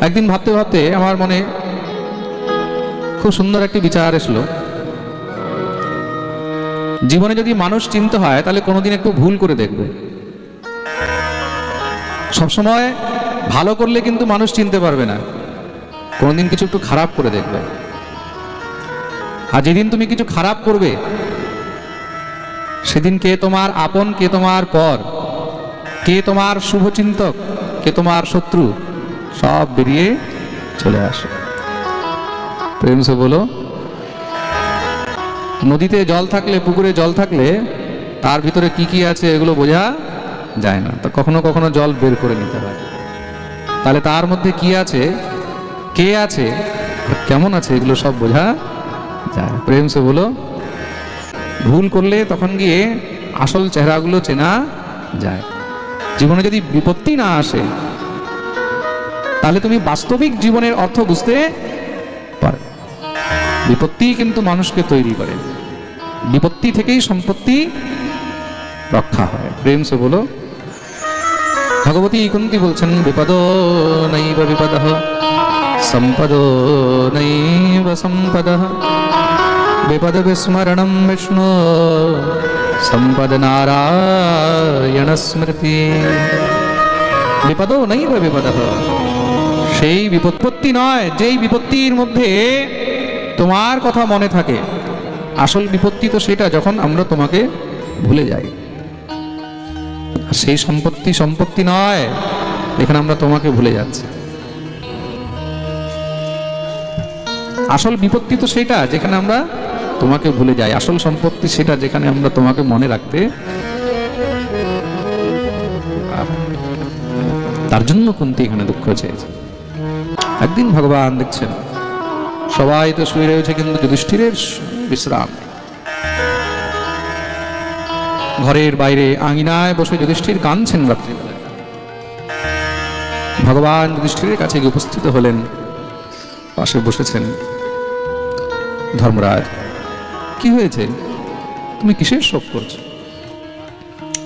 একদিন ভাবতে ভাবতে আমার মনে খুব সুন্দর একটি বিচার এসলো। জীবনে যদি মানুষ চিনতে হয়, তাহলে কোনোদিন একটু ভুল করে দেখবে। সবসময় ভালো করলে কিন্তু মানুষ চিনতে পারবে না। কোনোদিন কিছু একটু খারাপ করে দেখবে। আর যেদিন তুমি কিছু খারাপ করবে, সেদিন কে তোমার আপন, কে তোমার পর, কে তোমার শুভচিন্তক, কে তোমার শত্রু সব বেরিয়ে চলে আসে। প্রেম সে বলো, নদীতে জল থাকলে, পুকুরে জল থাকলে, তার ভিতরে কি কি আছে এগুলো বোঝা যায় না। তো কখনো কখনো জল বের করে নিতে হয়। তাহলে তার মধ্যে কি আছে, কে আছে, কেমন আছে, এগুলো সব বোঝা যায়। প্রেম সে বলো, ভুল করলে তখন গিয়ে আসল চেহারাগুলো চেনা যায়। জীবনে যদি বিপত্তি না আসে তাহলে তুমি বাস্তবিক জীবনের অর্থ বুঝতে পারবে বিপত্তি কিন্তু মানুষকে তৈরি করে। বিপত্তি থেকেই সম্পত্তি রক্ষা হয়। প্রেম সে বলো, ভগবতী কুন্তি বলছেন, বিপদ নৈব বিপদ, সম্পদ নৈব সম্পদ। বিপদ বিস্মরণম বিষ্ণু, সম্পদ নারায়ণ স্মৃতি। বিপদ নৈব বিপদ সেই বিপত্তি নয়, যেই বিপত্তির মধ্যে তোমার কথা মনে থাকে। আসল বিপত্তি তো সেটা যখন আমরা তোমাকে ভুলে যাই। সেই সম্পত্তি সম্পত্তি নয় এখানে আমরা তোমাকে ভুলে যাচ্ছি। আসল বিপত্তি তো সেটা, যেখানে আমরা তোমাকে ভুলে যাই। আসল সম্পত্তি সেটা, যেখানে আমরা তোমাকে মনে রাখতে তার জন্য কুন্তি এখানে দুঃখ চেয়েছে। একদিন ভগবান দেখছেন। সবাই তো শুয়ে রয়েছে কিন্তু যুধিষ্ঠিরের বিশ্রাম। ঘরের বাইরে আঙিনায় বসে যুধিষ্ঠির কাঁদছেন রাত্রিবেলায় ভগবান যুধিষ্ঠিরের কাছে উপস্থিত হলেন। পাশে বসেছেন। ধর্মরাজ, কি হয়েছে? তুমি কিসের শোক করছ?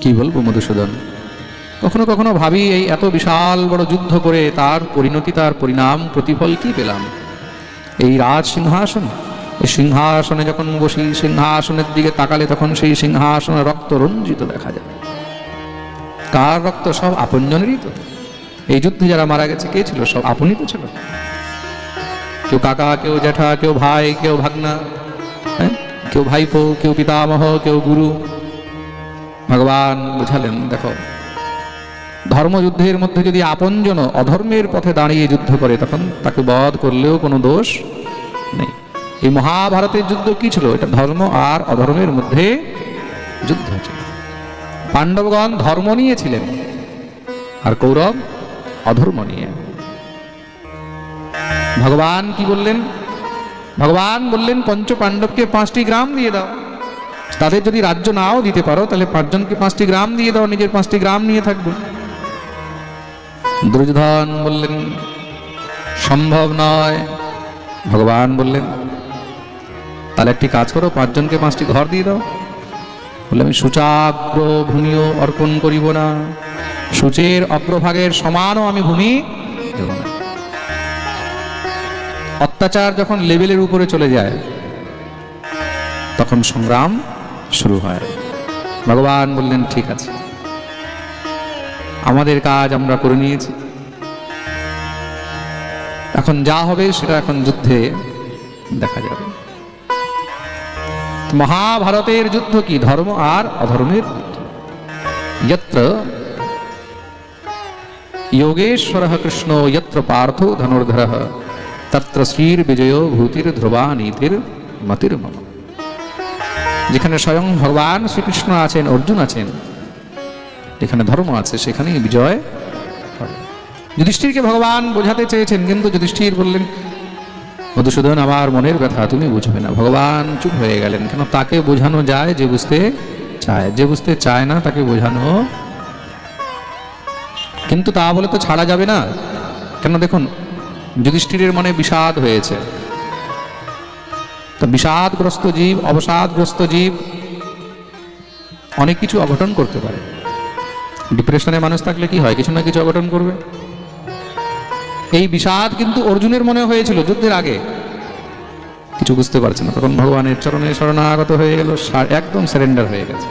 কি বলব মধুসূদন? কখনো কখনো ভাবি এই এত বিশাল বড় যুদ্ধ করে তার পরিণতি, তার পরিণাম, প্রতিফল কি পেলাম? এই রাজ সিংহাসন, এই সিংহাসনে যখন বসি, সিংহাসনের দিকে তাকালে তখন সেই সিংহাসনে রক্ত রঞ্জিত দেখা যায়। কার রক্ত? সব আপনজনেরই তো। এই যুদ্ধে যারা মারা গেছে, কে ছিল? সব আপনই তো ছিল। কেউ কাকা, কেউ জ্যাঠা, কেউ ভাই, কেউ ভাগনা হ্যাঁ? কেউ ভাইপো, কেউ পিতামহ, কেউ গুরু। ভগবান বুঝালেন, দেখো ধর্মযুদ্ধের মধ্যে যদি আপনজন অধর্মের পথে দাঁড়িয়ে যুদ্ধ করে, তখন তাকে বধ করলেও কোনো দোষ নেই। এই মহাভারতের যুদ্ধ কি ছিল? এটা ধর্ম আর অধর্মের মধ্যে যুদ্ধ ছিল। পাণ্ডবগণ ধর্ম নিয়েছিলেন আর কৌরব অধর্ম নিয়ে। ভগবান কি বললেন? ভগবান বললেন, পঞ্চ পাণ্ডবকে পাঁচটি গ্রাম দিয়ে দাও। তাদের যদি রাজ্য নাও দিতে পারো, তাহলে পাঁচজনকে পাঁচটি গ্রাম দিয়ে দাও, নিজের পাঁচটি গ্রাম নিয়ে থাকবে। দুর্যোধন বললেন, সম্ভব নয়। ভগবান বললেন, তাহলে একটি কাজ করো, পাঁচজনকে পাঁচটি ঘর দিয়ে দাও। বললে আমি সূচাগ্র ভূমিও অর্পণ করিব না। সূচের অগ্রভাগের সমানও আমি ভূমি দেব না। অত্যাচার যখন লেভেলের উপরে চলে যায়, তখন সংগ্রাম শুরু হয়। ভগবান বললেন, ঠিক আছে। আমাদের কাজ আমরা করে নিয়েছি। এখন যা হবে সেটা এখন যুদ্ধে দেখা যাবে। মহাভারতের যুদ্ধ কি ধর্ম আর অধর্মের যত্র যোগেশ্বর কৃষ্ণ যত্র পার্থ ধনুর্ধর তত্র শ্রীর বিজয় ভূতির ধ্রুবা নীতির মতির মম যেখানে স্বয়ং ভগবান শ্রীকৃষ্ণ আছেন, অর্জুন আছেন যেখানে ধর্ম আছে, সেখানেই বিজয় হবে যুধিষ্ঠিরকে ভগবান বোঝাতে চেয়েছেন, কিন্তু যুধিষ্ঠির বললেন, মধুসূদন, আমার মনের ব্যথা তুমি বুঝবে না। ভগবান চুপ হয়ে গেলেন কেন? তাকে বোঝানো যায় যে বুঝতে চায়। যে বুঝতে চায় না, তাকে বোঝানো কিন্তু তা বলে তো ছাড়া যাবে না। কেন দেখুন, যুধিষ্ঠিরের মনে বিষাদ হয়েছে। তো বিষাদগ্রস্ত জীব, অবসাদগ্রস্ত জীব অনেক কিছু অঘটন করতে পারে। ডিপ্রেশনে মানুষ থাকলে কি হয়? কিছু না কিছু অঘটন করবে? এই বিষাদ কিন্তু অর্জুনের মনে হয়েছিল যুদ্ধের আগে। কিছু বুঝতে পারছে না। তখন ভগবানের চরণে শরণাগত হয়ে গেল একদম সারেন্ডার হয়ে গেছে।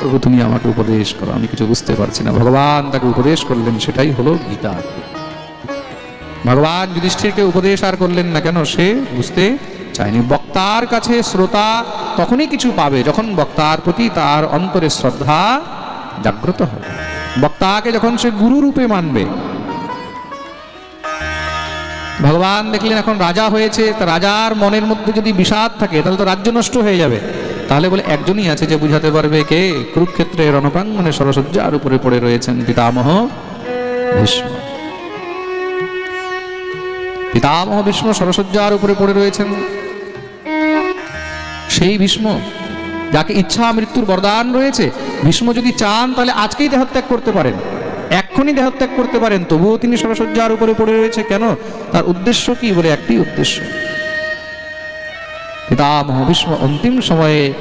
প্রভু, তুমি আমাকে উপদেশ করো। আমি কিছু বুঝতে পারছি না। ভগবান তাকে উপদেশ করলেন, সেটাই হলো গীতা। ভগবান যুধিষ্ঠিরকে উপদেশ আর করলেন না কেন? সে বুঝতে চায়নি বক্তার কাছে শ্রোতা তখনই কিছু পাবে, যখন বক্তার প্রতি তার অন্তরে শ্রদ্ধা জাগ্রত হবে। বক্তাকে যখন সে গুরু রূপে মানবে। ভগবান দেখলেন এখন রাজা হয়েছে, তা রাজার মনের মধ্যে যদি বিষাদ থাকে, তাহলে তো রাজ্য নষ্ট হয়ে যাবে। তাহলে বলে একজনই আছে যে বুঝাতে পারবে কে? কুরুক্ষেত্রে রণপ্রাঙ্গনে সরসজ্জার উপরে পড়ে রয়েছেন পিতামহ ভীষ্ম। পিতামহ ভীষ্ম সরসজ্জার উপরে পড়ে রয়েছেন। সেই ভীষ্ম, যাকে ইচ্ছা মৃত্যুর বরদান রয়েছে, ভীষ্ম যদি চান, তাহলে আজকেই দেহত্যাগ করতে পারেন। এক্ষুনি দেহত্যাগ করতে পারেন, তবুও তিনি সরসজ্জার উপরে পড়ে রয়েছে। কেন? তার উদ্দেশ্য কি বলে একটি উদ্দেশ্য। পিতামহ ভীষ্ম অন্তিম সময়ে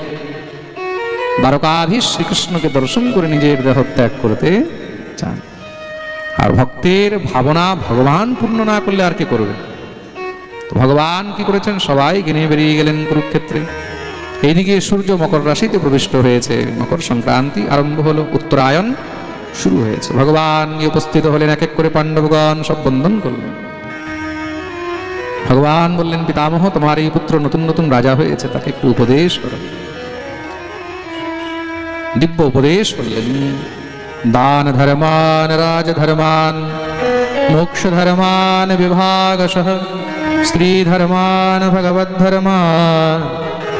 দ্বারকাধীশ শ্রীকৃষ্ণকে দর্শন করে নিজের দেহত্যাগ করতে চান। আর ভক্তের ভাবনা ভগবান পূর্ণ না করলে আর কে করবে? তো ভগবান কি করেছেন? সবাই গেনে বেরিয়ে গেলেন কুরুক্ষেত্রে। এইদিকে সূর্য মকর রাশিতে প্রবিষ্ট হয়েছে। মকর সংক্রান্তি আরম্ভ হলো, উত্তরায়ণ শুরু হয়েছে। ভগবান উপস্থিত হলেন এক এক করে পাণ্ডবগণ, সব বন্ধন করলেন। ভগবান বললেন, পিতামহ, তোমার এই পুত্র নতুন নতুন রাজা হয়েছে, তাকে একটু উপদেশ করো। দিব্য উপদেশ করলেন। দান ধর্মান রাজধর্মান মোক্ষ ধর্মান বিভাগশঃ স্ত্রী ধর্মান ভগবদ্ধর্মান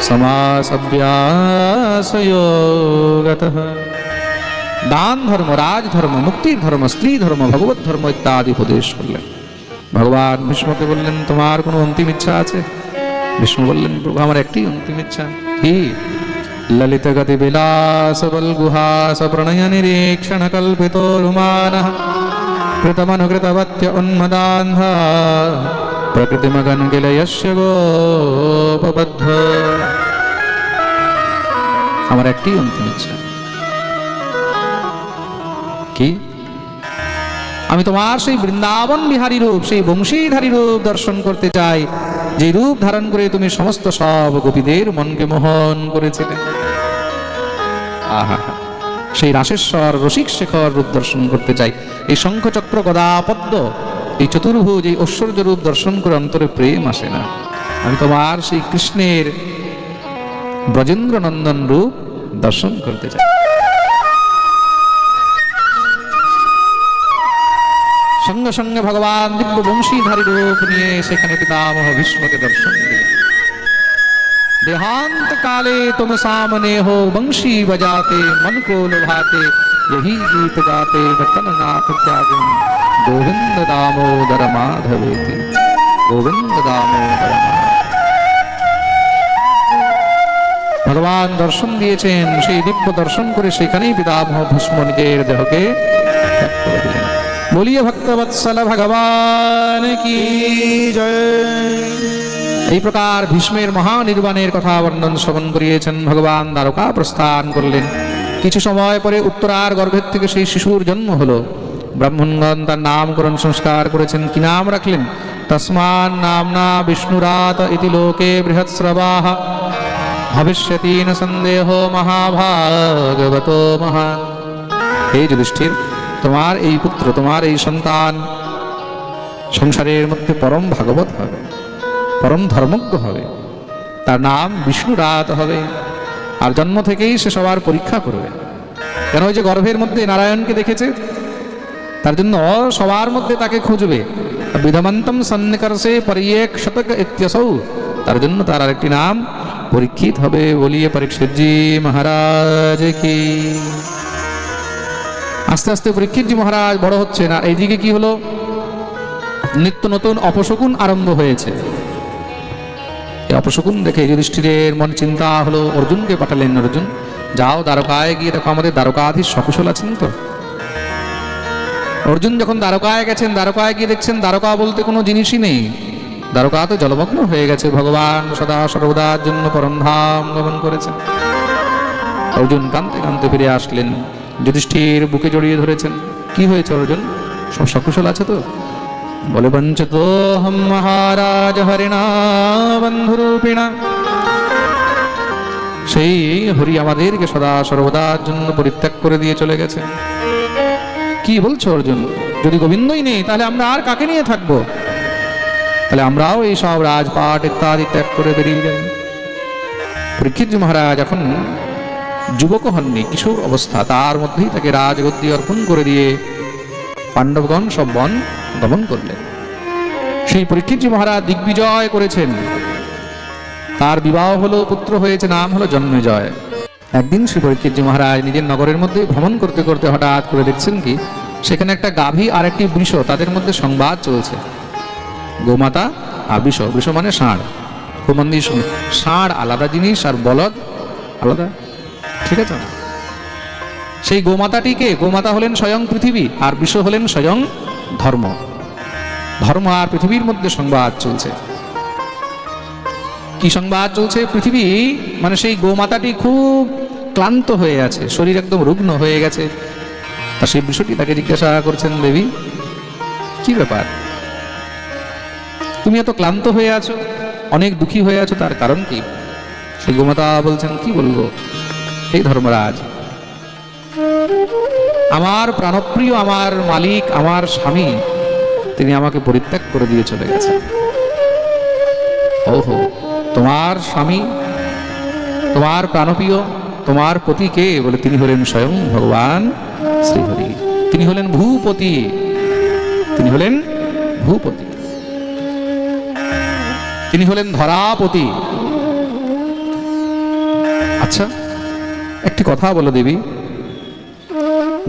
সমাসভ্যাসয়োগতঃ দান ধর্ম রাজ ধর্ম মুক্তির ধর্ম স্ত্রী ধর্ম ভগবত ধর্ম ইত্যাদি উপদেশ করলেন। ভগবান ভীষ্মকে বললেন, তোমার কোনো অন্তিম ইচ্ছা আছে? বিষ্ণু বললেন, প্রভু, আমার একটি অন্তিম ইচ্ছা। কি? নিরীক্ষণ কল্পিতো রুমান কৃতমনুকৃতবত্য উন্মদান্ধ প্রকৃতিমগন গিলয়স্য গোপবদ্ধ আমার একটি অন্তিম ইচ্ছা কি আমি তোমার সেই বৃন্দাবন বিহারী রূপ সেই বংশীধারী রূপ দর্শন করতে চাই যে রূপ ধারণ করে তুমি সমস্ত সব গোপীদের মনকে মোহন করেছিলে আহা। সেই রাসেশ্বর রসিক শেখর রূপ দর্শন করতে চাই। এই শঙ্খচক্র গদা পদ্ম, এই চতুর্ভুজ, এই ঐশ্বর্য রূপ দর্শন করে অন্তরে প্রেম আসে না। আমি তোমার সেই কৃষ্ণের ব্রজেন্দ্র নন্দন রূপ দর্শন করতে চাই। সঙ্গে সঙ্গে ভগবান দিব্য বংশীধারী রূপ নিয়ে সেখানে পিতামহ ভীষ্মকে দর্শন দিলেন। देहांत काले तुम सामने हो बंशी बजाते मन को लुभाते यही गीत गाते वतन नाथ त्यागन गोविंद दामोदर माधवेति गोविंद दामोदर माधव। ভগবান দর্শন দিয়েছেন সেই দিব্য দর্শন করে সেখানেই পিতামহ ভীষ্ম নিজের দেহকে ত্যাগ করে দিলেন বলিয়ে ভক্তবৎসল ভগবান কি জয় এই প্রকার ভীষ্মের মহানির্বাণের কথা বর্ণন শ্রবণ করিয়েছেন ভগবান দ্বারকা প্রস্থান করলেন। কিছু সময় পরে উত্তরার গর্ভের থেকে সেই শিশুর জন্ম হলো। ব্রাহ্মণগণ তার নামকরণ সংস্কার করেছেন। কি নাম রাখলেন? তসমান নামনা বিষ্ণুরাত ইতি লোকে বৃহৎস্রবাহ। ভবিষ্যতি ন সন্দেহ মহাভাগবত মহান হে যুধিষ্ঠির, তোমার এই পুত্র, তোমার এই সন্তান সংসারের মধ্যে পরম ভাগবত হবে। পরম ধর্মজ্ঞ হবে। তার নাম বিষ্ণুরাত হবে। আর জন্ম থেকেই সে সবার পরীক্ষা করবে। কেন ওই যে গর্ভের মধ্যে নারায়ণকে দেখেছে? তার জন্য সবার মধ্যে তাকে খুঁজবে। বিধমন্তম সন্নিকর্ষে পরিয়েক শতক ইত্যসৌ। তার জন্য তার আরেকটি নাম পরীক্ষিত হবে বলিয়ে পরীক্ষিতজি মহারাজ কি। আস্তে আস্তে পরীক্ষিতজি মহারাজ বড় হচ্ছে না। এইদিকে কি হলো? নিত্য নতুন অপশকুন আরম্ভ হয়েছে। এই অপশকুন দেখে যুধিষ্ঠিরের মন চিন্তা হলো, অর্জুনকে পাঠালেন অর্জুন। যাও দ্বারকায় গিয়ে দেখো আমাদের দ্বারকাধীশ সকুশল আছেন তো। অর্জুন যখন দ্বারকায় গেছেন, দ্বারকায় গিয়ে দেখছেন দ্বারকা বলতে কোনো জিনিসই নেই। দ্বারকা তো জলমগ্ন হয়ে গেছে, ভগবান সদা সর্বদার জন্য পরমধাম গমন করেছেন। অর্জুন কাঁদতে কাঁদতে ফিরে আসলেন। যুধিষ্ঠির বুকে জড়িয়ে ধরেছেন। কি হয়েছে অর্জুন? সব সকুশল আছে তো? বলে বঞ্চিত হম মহারাজ হরিণা বন্ধুরূপিণা সেই হরি আমাদেরকে সদা সর্বদার জন্য পরিত্যাগ করে দিয়ে চলে গেছে। কি বলছো অর্জুন? যদি গোবিন্দই নেই, তাহলে আমরা আর কাকে নিয়ে থাকব? তাহলে আমরাও এই সব রাজপাট ইত্যাদি ত্যাগ করে বেরিয়ে যাই। পরীক্ষিত মহারাজ এখন যুবক হননি, কিশোর অবস্থা। তার মধ্যেই তাকে রাজগদ্দি অর্পণ করে দিয়ে পাণ্ডবগণ সব বন গমন করলেন। সেই পরীক্ষিত মহারাজ দিগ্বিজয় করেছেন। তার বিবাহ হলো পুত্র হয়েছে, নাম হলো জন্মেজয়। একদিন শ্রী পরীক্ষিতজি মহারাজ নিজের নগরের মধ্যে ভ্রমণ করতে করতে হঠাৎ করে দেখছেন কি, সেখানে একটা গাভী আর একটি বৃষ তাদের মধ্যে সংবাদ চলছে। গোমাতা আর বৃষ বৃষ মানে ষাঁড়। মন ষাঁড় আলাদা জিনিস আর বলদ আলাদা। ঠিক আছে? সেই গোমাতাটিকে, গোমাতা হলেন স্বয়ং পৃথিবী, আর বিশ্ব হলেন স্বয়ং ধর্ম। ধর্ম আর পৃথিবীর মধ্যে সংবাদ চলছে। কি সংবাদ চলছে? পৃথিবী মানে সেই গোমাতাটি খুব ক্লান্ত হয়ে আছে, শরীর একদম রুগ্ন হয়ে গেছে। আর সেই বিষয়টি তাকে জিজ্ঞাসা করছেন, দেবী, কি ব্যাপার? তুমি এত ক্লান্ত হয়ে আছো, অনেক দুঃখী হয়ে আছো, তার কারণ কি? সেই গোমাতা বলছেন, কি বলব? এই ধর্মরাজ আমার প্রাণপ্রিয়, আমার মালিক, আমার স্বামী, তিনি আমাকে পরিত্যাগ করে দিয়ে চলে গেছেন। ওহো, তোমার স্বামী, তোমার প্রাণপ্রিয়, তোমার পতি কে বলে তিনি হলেন স্বয়ং ভগবান শ্রীহরি। তিনি হলেন ভূপতি, তিনি হলেন ভূপতি। তিনি হলেন ধরাপতি। আচ্ছা একটি কথা বলো দেবী।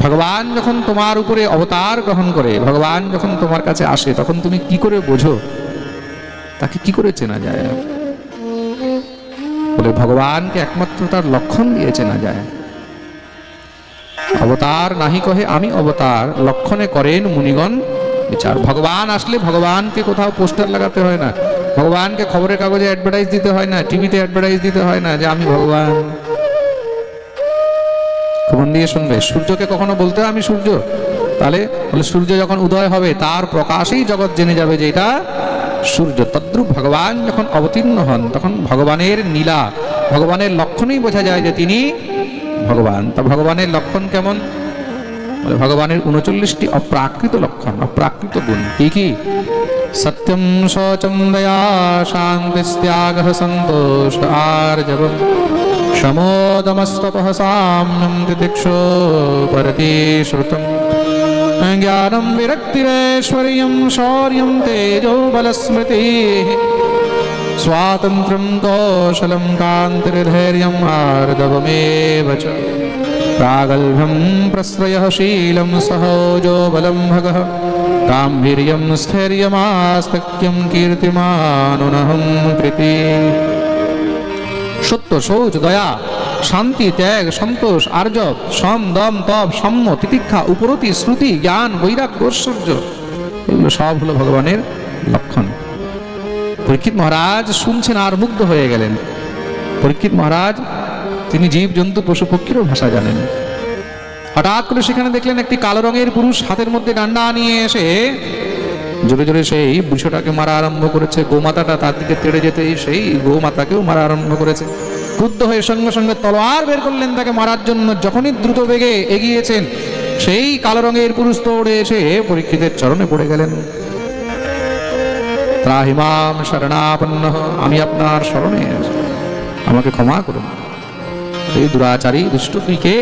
ভগবান যখন তোমার উপরে অবতার গ্রহণ করে, ভগবান যখন তোমার কাছে আসে, তখন তুমি কি করে বোঝো? তাকে কি করে চেনা যায়? বলে ভগবানকে একমাত্র তার লক্ষণ দিয়ে চেনা যায়। অবতার নাহি কহে, আমি অবতার, লক্ষণে করেন মুনিগণ বিচার। ভগবান আসলে ভগবানকে কোথাও পোস্টার লাগাতে হয় না। ভগবানকে খবরের কাগজে অ্যাডভার্টাইজ দিতে হয় না টিভিতে অ্যাডভার্টাইজ দিতে হয় না যে, আমি ভগবান। দিয়ে শুনবে। সূর্যকে কখনো বলতে আমি সূর্য। তাহলে বলে সূর্য যখন উদয় হবে, তার প্রকাশেই জগৎ জেনে যাবে যে এটা সূর্য। তদ্রুপ ভগবান যখন অবতীর্ণ হন, তখন ভগবানের নীলা, ভগবানের লক্ষণই বোঝা যায় যে তিনি ভগবান। তা ভগবানের লক্ষণ কেমন? বলে ভগবানের উনচল্লিশটি অপ্রাকৃত লক্ষণ, অপ্রাকৃত গুণ। কি কি? সত্যম সচন্দয়া শান্তি ত্যাগ সন্তোষ আর জবম साम्यं तितिक्षो परति श्रुतम् ज्ञानं विरक्तिरेश्वर्यं शौर्यं तेजो बलस्मृतिः। स्वातन्त्र्यं कौशलं कान्तिर्धैर्यम् आर्दवमेव च। प्रागल्भ्यं प्रश्रयः शीलं सहोजो बलं भगः गाम्भीर्यं स्थैर्यमास्तक्यं कीर्तिमानुनहं कृति সত্য শৌচ দয়া, শান্তি, ত্যাগ, সন্তোষ আর্জব সম, দম, তপ, সম্য, তিতিক্ষা, উপরতি, শ্রুতি, জ্ঞান, বৈরাগ্য, ঐশ্বর্য। এগুলো সব হলো ভগবানের লক্ষণ। পরীক্ষিত মহারাজ শুনছেন আর মুগ্ধ হয়ে গেলেন। পরীক্ষিত মহারাজ, তিনি জীব জন্তু পশু পক্ষীরও ভাষা জানেন। হঠাৎ করে সেখানে দেখলেন একটি কালো রঙের পুরুষ হাতের মধ্যে ডান্ডা নিয়ে এসে জোরে জোরে সেই বৃষটাকে মারা আরম্ভ করেছে। গোমাতাটা তার দিকে তেড়ে যেতে সেই গোমাতাকেও মারা আরম্ভ করেছে। ক্রুদ্ধ হয়ে সঙ্গে সঙ্গে তলোয়ার বের করলেন তাকে মারার জন্য। যখনই দ্রুত বেগে এগিয়েছেন, সেই কালো রঙের পুরুষ দৌড়ে এসে পরীক্ষিতের চরণে পড়ে গেলেন। ত্রাহিমাম শরণাপন্ন, আমি আপনার স্মরণে। আমাকে ক্ষমা করুন। এই দুরাচারী দুষ্ট তুই কে?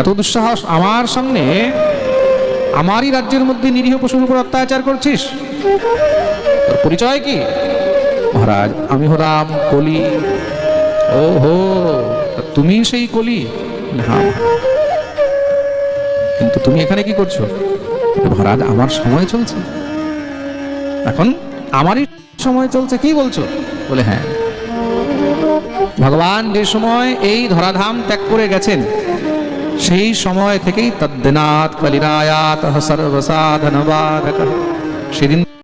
এত দুঃসাহস আমার সামনে আমারই রাজ্যের মধ্যে নিরীহ পশুর উপর অত্যাচার করছিস? তোর পরিচয় কি? মহারাজ আমি হলাম কলি। ও হো তুমি সেই কলি? হ্যাঁ কিন্তু তুমি এখানে কি করছ? মহারাজ আমার সময় চলছে। এখন আমারই সময় চলছে কি বলছো? বলে হ্যাঁ। ভগবান যে সময় এই ধরাধাম ত্যাগ করে গেছেন সেই সময় থেকেই তদ্দিনাত কলিরায়াত সর্বসাধনবাধক। সেদিন